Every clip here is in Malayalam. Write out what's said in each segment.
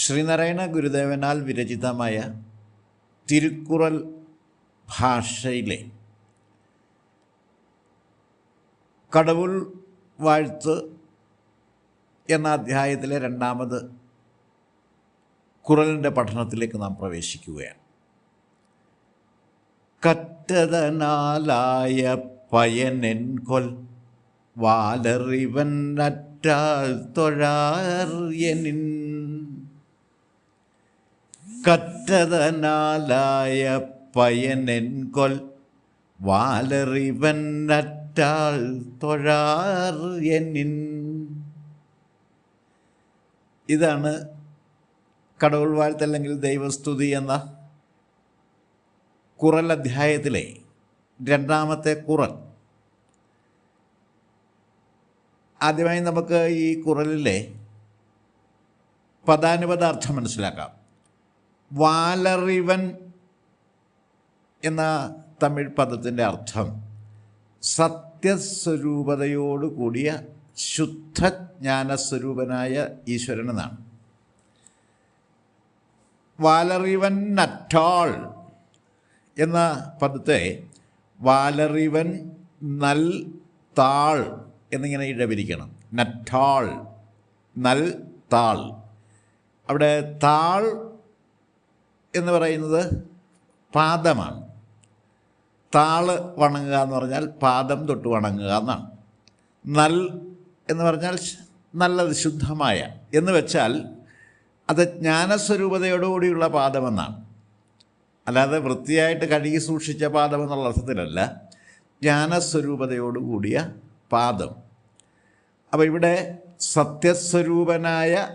ശ്രീനാരായണ ഗുരുദേവനാൽ വിരചിതമായ തിരുക്കുറൽ ഭാഷയിലെ കടവുൾ വാഴ്ത്ത് എന്ന അധ്യായത്തിലെ രണ്ടാമത് കുറലിന്റെ പഠനത്തിലേക്ക് നാം പ്രവേശിക്കുകയാണ്. കറ്റതനാലായ പയനെൻ കൊൽ വാലറിവൻ അറ്റാൽ തൊഴാർയനിൻ പയനെൻ കൊൽ വാലറിവൻ തൊഴാർ എന്നിൻ. ഇതാണ് കടവുൾ വാഴ്ത്തല്ലെങ്കിൽ ദൈവസ്തുതി എന്ന കുറൽ അധ്യായത്തിലെ രണ്ടാമത്തെ കുറൽ. ആദ്യമായി നമുക്ക് ഈ കുറലിലെ പദാനുപദാർത്ഥം മനസ്സിലാക്കാം. വാലറിവൻ എന്ന തമിഴ് പദത്തിന്റെ അർത്ഥം സത്യസ്വരൂപതയോടുകൂടിയ ശുദ്ധജ്ഞാനസ്വരൂപനായ ഈശ്വരൻ എന്നാണ് വാലറിവൻ നറ്റാൾ എന്ന പദത്തെ വാലറിവൻ നൽ താൾ എന്നിങ്ങനെ ഇടപിരിക്കണം. നറ്റാൾ നൽ താൾ. അവിടെ താൾ എന്ന് പറയുന്നത് പാദമാണ്. താൾ വണങ്ങുക എന്ന് പറഞ്ഞാൽ പാദം തൊട്ട് വണങ്ങുക എന്നാണ്. നൽ എന്ന് പറഞ്ഞാൽ നല്ലത് ശുദ്ധമായ എന്ന് വെച്ചാൽ അത് ജ്ഞാനസ്വരൂപതയോടുകൂടിയുള്ള പാദമെന്നാണ്. അല്ലാതെ വൃത്തിയായിട്ട് കഴുകി സൂക്ഷിച്ച പാദം എന്നുള്ള അർത്ഥത്തിലല്ല. ജ്ഞാനസ്വരൂപതയോടുകൂടിയ പാദം. അപ്പോൾ ഇവിടെ സത്യസ്വരൂപനായ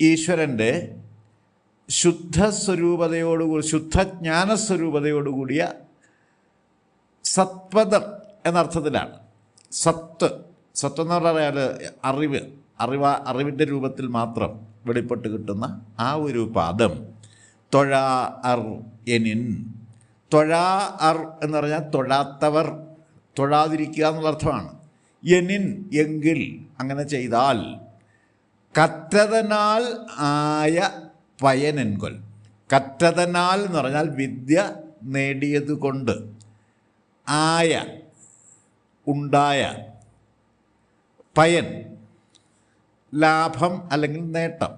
ഈശ്വരന്റെ ശുദ്ധസ്വരൂപതയോടുകൂടി ശുദ്ധജ്ഞാനസ്വരൂപതയോടുകൂടിയ സത്പദം എന്നർത്ഥത്തിലാണ്. സത്ത് സത്ത് എന്ന് പറഞ്ഞാൽ അറിവ് അറിവ അറിവിന്റെ രൂപത്തിൽ മാത്രം വെളിപ്പെട്ട് കിട്ടുന്ന ആ ഒരു പാദം. തൊഴാ അർ എനിൻ. തൊഴാ അർ എന്ന് പറഞ്ഞാൽ തൊഴാത്തവർ തൊഴാതിരിക്കുക എന്നുള്ള അർത്ഥമാണ്. എനിൻ എങ്കിൽ അങ്ങനെ ചെയ്താൽ കറ്റതനാൽ ആയ പയനെൻകൊൽ കറ്റതനാൽ എന്ന് പറഞ്ഞാൽ വിദ്യ നേടിയതുകൊണ്ട്. ആയ ഉണ്ടായ പയൻ ലാഭം അല്ലെങ്കിൽ നേട്ടം.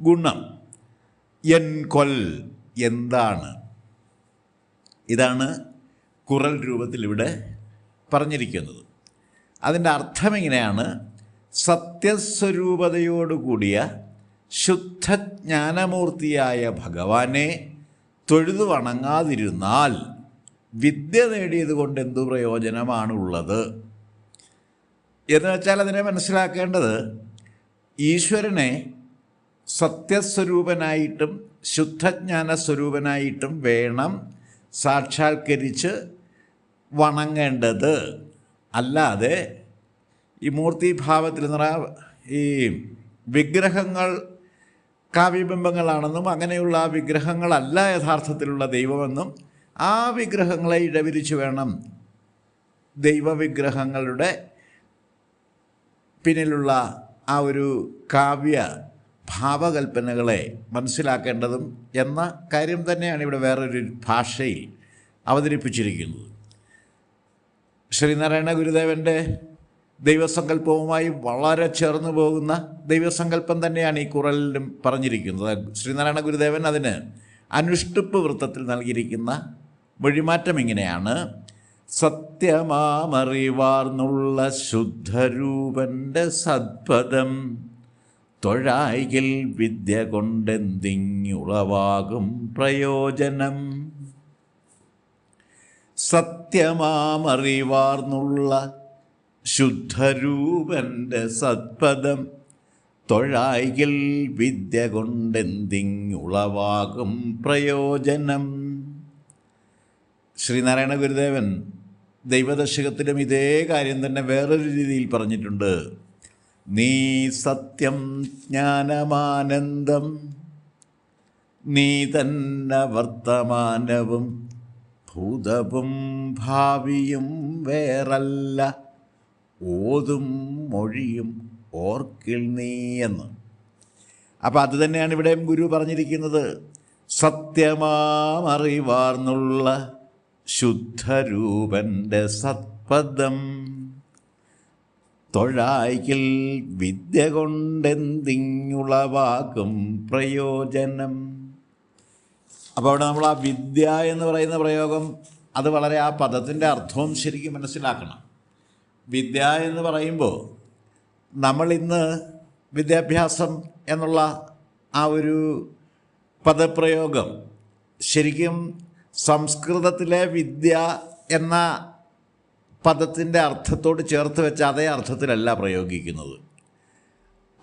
ഗുണം എൻകൊൽ എന്താണ്? ഇതാണ് കുറൽ രൂപത്തിൽ ഇവിടെ പറഞ്ഞിരിക്കുന്നത്. അതിന്റെ അർത്ഥം ഇങ്ങനെയാണ്. സത്യസ്വരൂപതയോടുകൂടിയ ശുദ്ധജ്ഞാനമൂർത്തിയായ ഭഗവാനെ തൊഴുതു വണങ്ങാതിരുന്നാൽ വിദ്യ നേടിയത് കൊണ്ട് എന്തു പ്രയോജനമാണുള്ളത്? എന്ന് വെച്ചാൽ അതിനെ മനസ്സിലാക്കേണ്ടത് ഈശ്വരനെ സത്യസ്വരൂപനായിട്ടും ശുദ്ധജ്ഞാന സ്വരൂപനായിട്ടും വേണം സാക്ഷാത്കരിച്ച് വണങ്ങേണ്ടത്. അല്ലാതെ ഈ മൂർത്തിഭാവത്തിൽ നിറ ഈ വിഗ്രഹങ്ങൾ കാവ്യബിംബങ്ങളാണെന്നും അങ്ങനെയുള്ള വിഗ്രഹങ്ങളല്ല യഥാർത്ഥത്തിലുള്ള ദൈവമെന്നും ആ വിഗ്രഹങ്ങളെ ഇടവിരിച്ച് വേണം ദൈവവിഗ്രഹങ്ങളുടെ പിന്നിലുള്ള ആ ഒരു കാവ്യ ഭാവകൽപ്പനകളെ മനസ്സിലാക്കേണ്ടതും എന്ന കാര്യം തന്നെയാണ് ഇവിടെ വേറൊരു ഭാഷയിൽ അവതരിപ്പിച്ചിരിക്കുന്നത്. ശ്രീനാരായണ ഗുരുദേവന്റെ ദൈവസങ്കല്പവുമായി വളരെ ചേർന്ന് പോകുന്ന ദൈവസങ്കല്പം തന്നെയാണ് ഈ കുറലിലും പറഞ്ഞിരിക്കുന്നത്. ശ്രീനാരായണ ഗുരുദേവൻ അതിന് അനുഷ്ടുപ്പ് വൃത്തത്തിൽ നൽകിയിരിക്കുന്ന വഴിമാറ്റം ഇങ്ങനെയാണ്. സത്യമാമറിവാർന്നുള്ള ശുദ്ധരൂപന്റെ സദ്പദം തൊഴായിൽ വിദ്യ കൊണ്ടെന്തിങ്ങുളവാകും പ്രയോജനം. സത്യമാമറിവാർന്നുള്ള ശുദ്ധരൂപന്റെ സത്പദം തൊഴായിൽ വിദ്യ കൊണ്ടെന്തിങ്ങുളവാകും പ്രയോജനം. ശ്രീനാരായണ ഗുരുദേവൻ ദൈവദശകത്തിലും ഇതേ കാര്യം തന്നെ വേറൊരു രീതിയിൽ പറഞ്ഞിട്ടുണ്ട്. നീ സത്യം ജ്ഞാനമാനന്ദം നീ തന്നെ വർത്തമാനവും ഭൂതവും ഭാവിയും വേറല്ല. ഓതും മൊഴിയും ഓർക്കിൽ നീ എന്ന്. അപ്പോൾ അത് തന്നെയാണ് ഇവിടെ ഗുരു പറഞ്ഞിരിക്കുന്നത്. സത്യമാമറിവാർന്നുള്ള ശുദ്ധരൂപന്റെ സത്പദം. തൊഴായ്ക്കിൽ വിദ്യ കൊണ്ടെന്തിങ്ങുളവാക്കും പ്രയോജനം. അപ്പോൾ അവിടെ നമ്മൾ ആ വിദ്യ എന്ന് പറയുന്ന പ്രയോഗം അത് വളരെ ആ പദത്തിന്റെ അർത്ഥവും ശരിക്കും മനസ്സിലാക്കണം. വിദ്യ എന്ന് പറയുമ്പോൾ നമ്മൾ ഇന്ന് വിദ്യാഭ്യാസം എന്നുള്ള ആ ഒരു പദപ്രയോഗം ശരിക്കും സംസ്കൃതത്തിലെ വിദ്യ എന്ന പദത്തിന്റെ അർത്ഥത്തോട് ചേർത്ത് വെച്ച അതേ അർത്ഥത്തിലല്ല പ്രയോഗിക്കുന്നത്.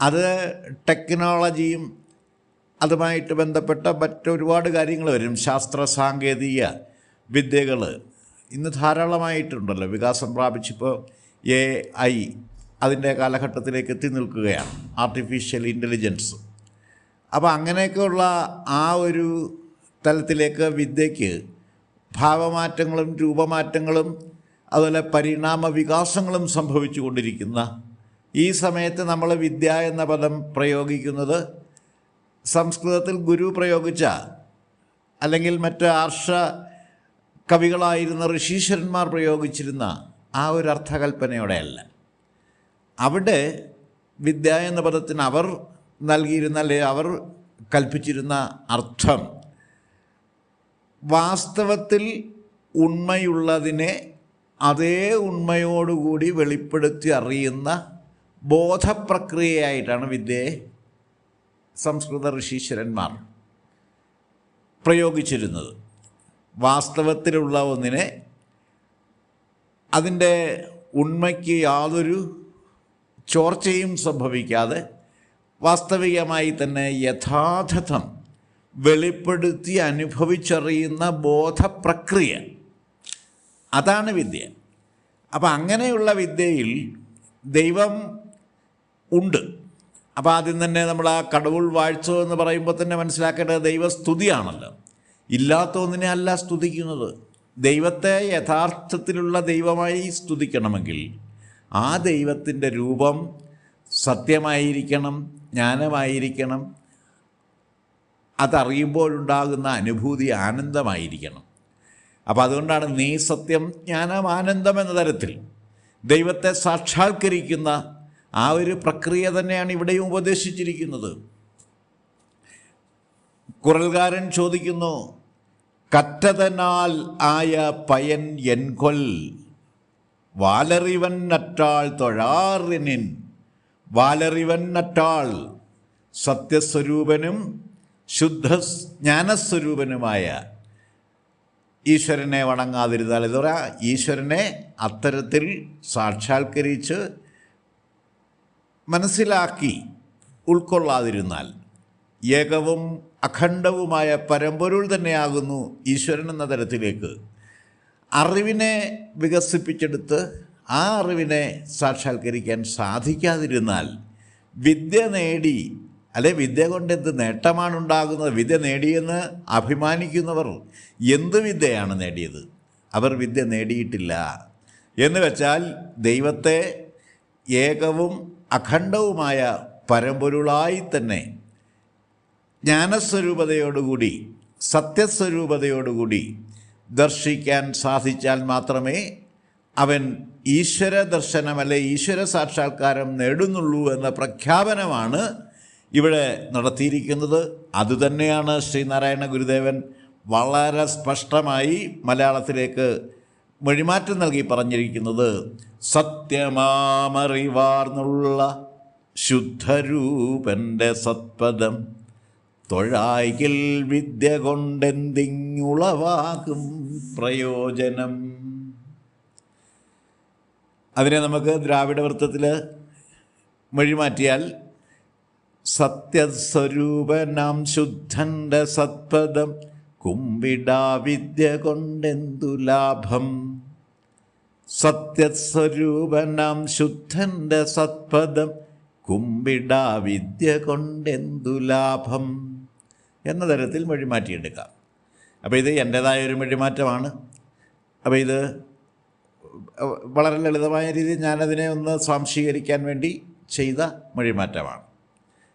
അത് ടെക്നോളജിയും അതുമായിട്ട് ബന്ധപ്പെട്ട മറ്റൊരുപാട് കാര്യങ്ങൾ വരും. ശാസ്ത്ര സാങ്കേതിക വിദ്യകൾ ഇന്ന് ധാരാളമായിട്ടുണ്ടല്ലോ വികാസം പ്രാപിച്ചിപ്പോൾ. എ ഐ അതിന്റെ കാലഘട്ടത്തിലേക്ക് എത്തി നിൽക്കുകയാണ്. ആർട്ടിഫിഷ്യൽ ഇന്റലിജൻസ് അപ്പോൾ അങ്ങനെയൊക്കെയുള്ള ആ ഒരു തലത്തിലേക്ക് വിദ്യയ്ക്ക് ഭാവമാറ്റങ്ങളും രൂപമാറ്റങ്ങളും അതുപോലെ പരിണാമ വികാസങ്ങളും സംഭവിച്ചു കൊണ്ടിരിക്കുന്ന ഈ സമയത്ത് നമ്മൾ വിദ്യ എന്ന പദം പ്രയോഗിക്കുന്നത് സംസ്കൃതത്തിൽ ഗുരു പ്രയോഗിച്ച അല്ലെങ്കിൽ മറ്റ് ആർഷ കവികളായിരുന്ന ഋഷീശ്വരന്മാർ പ്രയോഗിച്ചിരുന്ന ആ ഒരു അർത്ഥകൽപ്പനയോടെയല്ല. അവിടെ വിദ്യ എന്ന പദത്തിന് അവർ നൽകിയിരുന്ന അല്ലെ അവർ കൽപ്പിച്ചിരുന്ന അർത്ഥം വാസ്തവത്തിൽ ഉണ്മയുള്ളതിനെ അതേ ഉണ്മയോടുകൂടി വെളിപ്പെടുത്തി അറിയുന്ന ബോധപ്രക്രിയയായിട്ടാണ് വിദ്യയെ സംസ്കൃത ഋഷീശ്വരന്മാർ പ്രയോഗിച്ചിരുന്നത്. വാസ്തവത്തിലുള്ള ഒന്നിനെ അതിന്റെ ഉണ്മയ്ക്ക് യാതൊരു ചോർച്ചയും സംഭവിക്കാതെ വാസ്തവികമായി തന്നെ യഥാർത്ഥം വെളിപ്പെടുത്തി അനുഭവിച്ചറിയുന്ന ബോധപ്രക്രിയ. അതാണ് വിദ്യ. അപ്പം അങ്ങനെയുള്ള വിദ്യയിൽ ദൈവം ഉണ്ട്. അപ്പോൾ ആദ്യം തന്നെ നമ്മൾ ആ കടവുൾ വാഴ്ച എന്ന് പറയുമ്പോൾ തന്നെ മനസ്സിലാക്കേണ്ടത് ദൈവസ്തുതിയാണല്ലോ. ഇല്ലാത്ത ഒന്നിനെ അല്ല സ്തുതിക്കുന്നത്. ദൈവത്തെ യഥാർത്ഥത്തിലുള്ള ദൈവമായി സ്തുതിക്കണമെങ്കിൽ ആ ദൈവത്തിന്റെ രൂപം സത്യമായിരിക്കണം ജ്ഞാനമായിരിക്കണം. അതറിയുമ്പോഴുണ്ടാകുന്ന അനുഭൂതി ആനന്ദമായിരിക്കണം. അപ്പോൾ അതുകൊണ്ടാണ് നീ സത്യം ജ്ഞാനം ആനന്ദം എന്ന തരത്തിൽ ദൈവത്തെ സാക്ഷാത്കരിക്കുന്ന ആ ഒരു പ്രക്രിയ തന്നെയാണ് ഇവിടെയും ഉപദേശിച്ചിരിക്കുന്നത്. കുറൽകാരൻ ചോദിക്കുന്നു കറ്റതനാൽ ആയ പയൻ என்கொல் വാലറിവൻ நற்றாள் തൊഴാറിനിൻ. വാലറിവൻ നട്ടാൾ സത്യസ്വരൂപനും ശുദ്ധ ജ്ഞാനസ്വരൂപനുമായ ഈശ്വരനെ വണങ്ങാതിരുന്നാൽ ഇത് പറയുക ഈശ്വരനെ അത്തരത്തിൽ സാക്ഷാത്കരിച്ച് മനസ്സിലാക്കി ഉൾക്കൊള്ളാതിരുന്നാൽ ഏകവും അഖണ്ഡവുമായ പരമ്പൊരുൾ തന്നെയാകുന്നു ഈശ്വരൻ എന്ന തരത്തിലേക്ക്. അറിവിനെ വികസിപ്പിച്ചെടുത്ത് ആ അറിവിനെ സാക്ഷാത്കരിക്കാൻ സാധിക്കാതിരുന്നാൽ വിദ്യ നേടി അല്ലെ വിദ്യ കൊണ്ട് എന്ത് നേട്ടമാണ് ഉണ്ടാകുന്നത് വിദ്യ നേടിയെന്ന് അഭിമാനിക്കുന്നവർ എന്ത് വിദ്യയാണ് നേടിയത്? അവർ വിദ്യ നേടിയിട്ടില്ല. എന്ന് വെച്ചാൽ ദൈവത്തെ ഏകവും അഖണ്ഡവുമായ പരമ്പൊരുളായി തന്നെ ജ്ഞാനസ്വരൂപതയോടുകൂടി സത്യസ്വരൂപതയോടുകൂടി ദർശിക്കാൻ സാധിച്ചാൽ മാത്രമേ അവൻ ഈശ്വര ദർശനം അല്ലെ ഈശ്വര സാക്ഷാത്കാരം നേടുന്നുള്ളൂ എന്ന പ്രഖ്യാപനമാണ് ഇവിടെ നടത്തിയിരിക്കുന്നത്. അതുതന്നെയാണ് ശ്രീനാരായണ ഗുരുദേവൻ വളരെ സ്പഷ്ടമായി മലയാളത്തിലേക്ക് മൊഴിമാറ്റം നൽകി പറഞ്ഞിരിക്കുന്നത്. സത്യമാമറിവാർന്നുള്ള ശുദ്ധരൂപന്റെ സത്പദം തൊഴായ്കിൽ വിദ്യ കൊണ്ടെന്തിങ്ങുളവാകും പ്രയോജനം. അതിനെ നമുക്ക് ദ്രാവിഡ വൃത്തത്തിൽ മൊഴിമാറ്റിയാൽ സത്യസ്വരൂപനാം ശുദ്ധന്റെ സത്പദം കുമ്പിടാ വിദ്യ കൊണ്ടെന്തു ലാഭം? സത്യസ്വരൂപനാം ശുദ്ധന്റെ സത്പദം കുമ്പിടാ വിദ്യ കൊണ്ടെന്തു ലാഭം? എന്ന തരത്തിൽ മൊഴിമാറ്റിയെടുക്കാം. അപ്പോൾ ഇത് എന്റേതായ ഒരു മൊഴിമാറ്റമാണ്. അപ്പോൾ ഇത് വളരെ ലളിതമായ രീതിയിൽ ഞാനതിനെ ഒന്ന് സ്വാംശീകരിക്കാൻ വേണ്ടി ചെയ്ത മൊഴിമാറ്റമാണ്.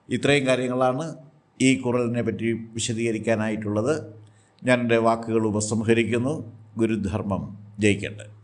ഇത്രയും കാര്യങ്ങളാണ് ഈ കുറലിനെ പറ്റി വിശദീകരിക്കാനായിട്ടുള്ളത്. ഞാൻ എന്റെ വാക്കുകൾ ഉപസംഹരിക്കുന്നു. ഗുരുധർമ്മം ജയിക്കട്ടെ.